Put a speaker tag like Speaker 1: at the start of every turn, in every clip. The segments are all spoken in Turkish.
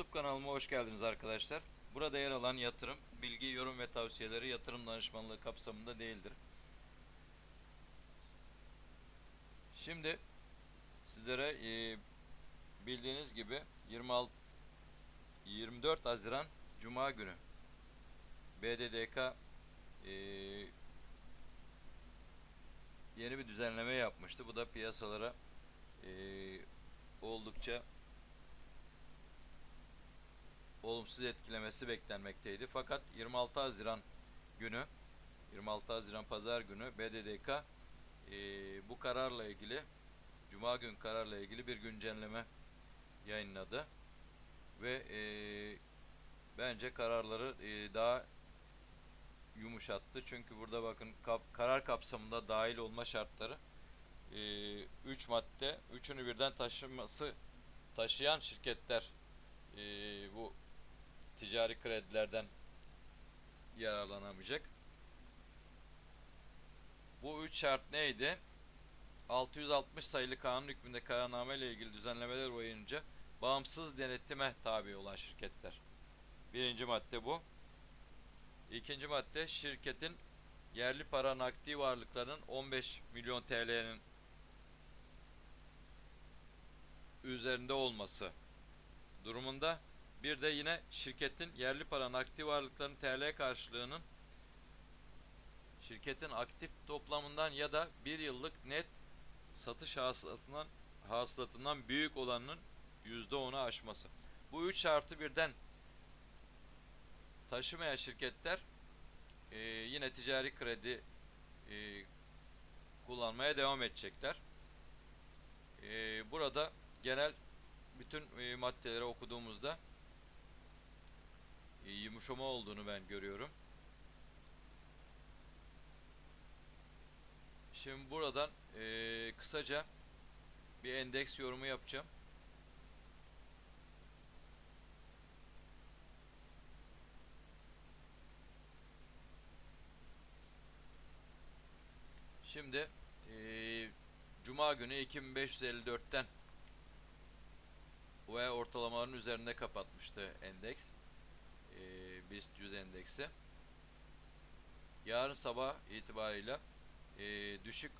Speaker 1: YouTube kanalıma hoş geldiniz arkadaşlar. Burada yer alan yatırım, bilgi, yorum ve tavsiyeleri yatırım danışmanlığı kapsamında değildir. Şimdi sizlere e, bildiğiniz gibi 26 24 Haziran Cuma günü BDDK e, yeni bir düzenleme yapmıştı. Bu da piyasalara e, oldukça olumsuz etkilemesi beklenmekteydi. Fakat 26 Haziran günü 26 Haziran Pazar günü BDDK e, bu kararla ilgili Cuma gün kararla ilgili bir güncelleme yayınladı ve e, bence kararları e, daha yumuşattı. Çünkü burada bakın kap- karar kapsamında dahil olma şartları 3 madde, üçünü birden taşıması taşıyan şirketler e, bu ticari kredilerden yararlanamayacak. Bu üç şart neydi? 660 sayılı kanun hükmünde kararname ile ilgili düzenlemeler boyunca bağımsız denetime tabi olan şirketler. Birinci madde bu. İkinci madde şirketin yerli para nakdi varlıklarının 15 milyon TL'nin üzerinde olması durumunda bir de yine şirketin yerli para nakdi varlıklarının TL karşılığının şirketin aktif toplamından ya da bir yıllık net satış hasılatından hasılatından büyük olanının %10'u aşması. Bu üç şartı birden taşımayan şirketler e, yine ticari kredi e, kullanmaya devam edecekler. E, burada genel bütün e, maddeleri okuduğumuzda yumuşama olduğunu ben görüyorum. Şimdi buradan e, kısaca bir endeks yorumu yapacağım. Şimdi e, Cuma günü 2554'ten ve ortalamaların üzerinde kapatmıştı endeks. BIST 100 endeksi. Yarın sabah itibarıyla e, düşük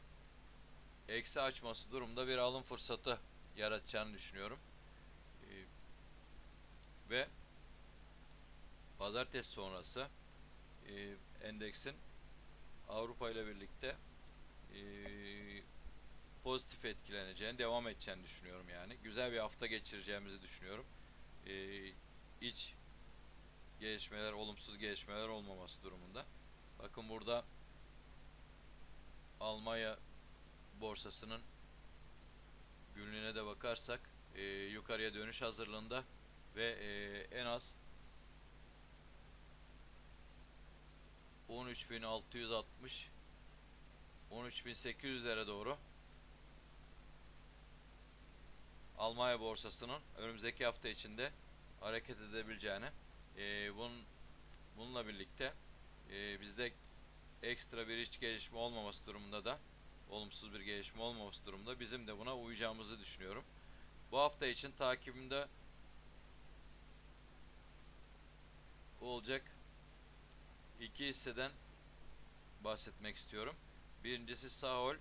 Speaker 1: eksi açması durumda bir alım fırsatı yaratacağını düşünüyorum. E, ve pazartesi sonrası e, endeksin Avrupa ile birlikte e, pozitif etkileneceğini, devam edeceğini düşünüyorum yani. Güzel bir hafta geçireceğimizi düşünüyorum. E, iç gelişmeler, olumsuz gelişmeler olmaması durumunda. Bakın burada Almanya borsasının günlüğüne de bakarsak e, yukarıya dönüş hazırlığında ve e, en az 13.660 13.800'lere doğru Almanya borsasının önümüzdeki hafta içinde hareket edebileceğini e, bunun, bununla birlikte e, bizde ekstra bir iç gelişme olmaması durumunda da olumsuz bir gelişme olmaması durumunda bizim de buna uyacağımızı düşünüyorum. Bu hafta için takibimde olacak iki hisseden bahsetmek istiyorum. Birincisi Sahol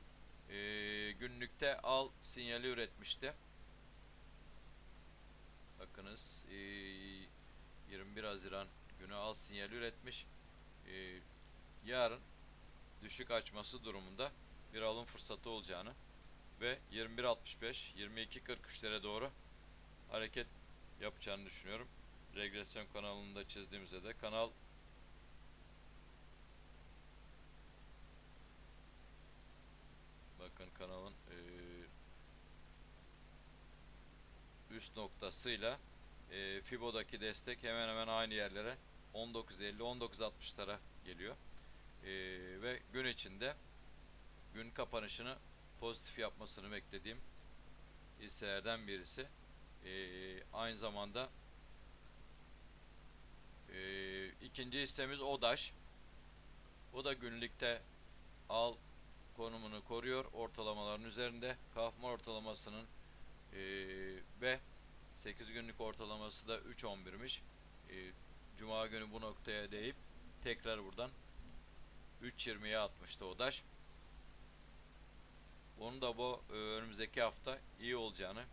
Speaker 1: e, günlükte al sinyali üretmişti. Bakınız e, 21 Haziran günü al sinyali üretmiş. E, yarın düşük açması durumunda bir alım fırsatı olacağını ve 21.65 22.43'lere doğru hareket yapacağını düşünüyorum. Regresyon kanalında çizdiğimizde de kanal bakın kanalın e, üst noktasıyla e, Fibo'daki destek hemen hemen aynı yerlere 19.50 19.60'lara geliyor. E, ve gün içinde gün kapanışını pozitif yapmasını beklediğim hisselerden birisi. E, aynı zamanda e, ikinci hissemiz ODAŞ. O da günlükte al konumunu koruyor ortalamaların üzerinde. Kalkma ortalamasının e, ve 8 günlük ortalaması da 3.11'miş. E, Cuma günü bu noktaya değip tekrar buradan 3.20'ye atmıştı ODAŞ. Onun da bu e, önümüzdeki hafta iyi olacağını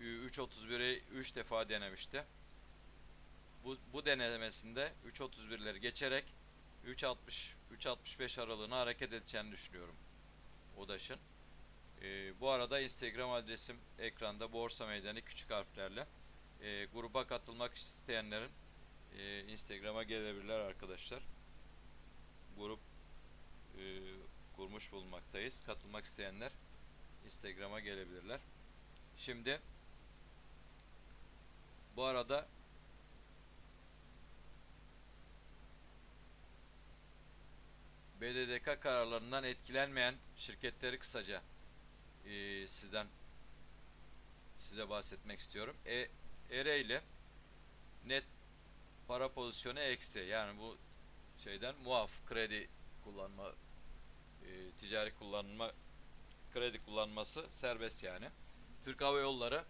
Speaker 1: 3.31'i 3 defa denemişti. Bu, bu denemesinde 3.31'leri geçerek 3.60 3.65 aralığına hareket edeceğini düşünüyorum ODAŞ'ın. Ee, bu arada Instagram adresim ekranda Borsa Meydanı küçük harflerle. Ee, gruba katılmak isteyenlerin e, Instagram'a gelebilirler arkadaşlar. Grup e, kurmuş bulunmaktayız. Katılmak isteyenler Instagram'a gelebilirler. Şimdi bu arada BDDK kararlarından etkilenmeyen şirketleri kısaca e, sizden size bahsetmek istiyorum. E, ERE ile net para pozisyonu eksi yani bu şeyden muaf kredi kullanma e, ticari kullanma kredi kullanması serbest yani. Türk Hava Yolları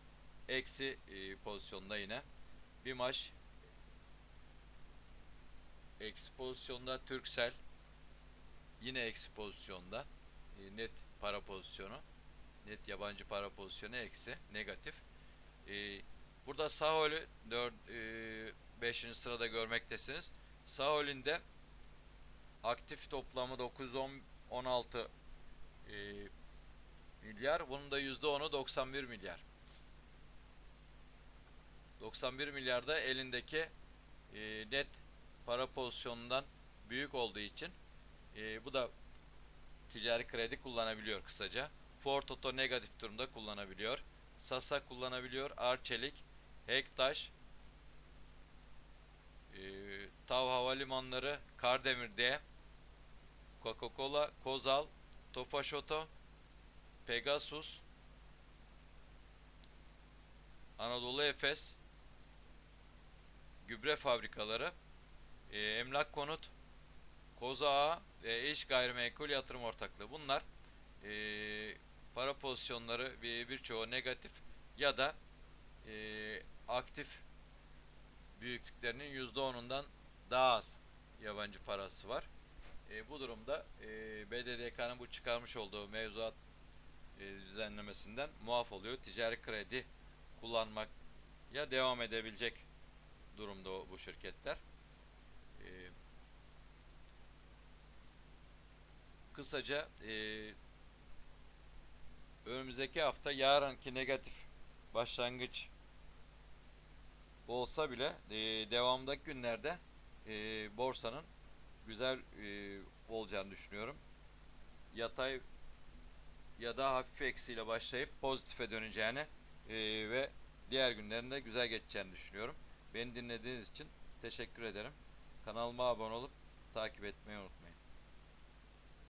Speaker 1: eksi e, pozisyonda yine. BİMAŞ eksi pozisyonda Türksel yine eksi pozisyonda e, net para pozisyonu net yabancı para pozisyonu eksi negatif e, burada Sahol'ü 4 5. sırada görmektesiniz Sahol'ün de aktif toplamı 916 e, milyar bunun da %10'u 91 milyar 91 milyarda elindeki e, net para pozisyonundan büyük olduğu için e, bu da ticari kredi kullanabiliyor kısaca. Ford Auto negatif durumda kullanabiliyor. Sasa kullanabiliyor. Arçelik, Hektaş, e, Tav Havalimanları, Kardemir D, Coca-Cola, Kozal, Tofaş Auto, Pegasus, Anadolu Efes, gübre fabrikaları, e, emlak konut, Koza Ağa ve iş gayrimenkul yatırım ortaklığı. Bunlar e, para pozisyonları bir birçoğu negatif ya da e, aktif büyüklüklerinin %10'undan daha az yabancı parası var. E, bu durumda e, BDDK'nın bu çıkarmış olduğu mevzuat e, düzenlemesinden muaf oluyor. Ticari kredi kullanmak ya devam edebilecek durumda bu şirketler. E, kısaca e, önümüzdeki hafta yarınki negatif başlangıç olsa bile e, devamdaki günlerde e, borsanın güzel e, olacağını düşünüyorum. Yatay ya da hafif eksiyle başlayıp pozitife döneceğini e, ve diğer günlerinde güzel geçeceğini düşünüyorum. Beni dinlediğiniz için teşekkür ederim. Kanalıma abone olup takip etmeyi unutmayın.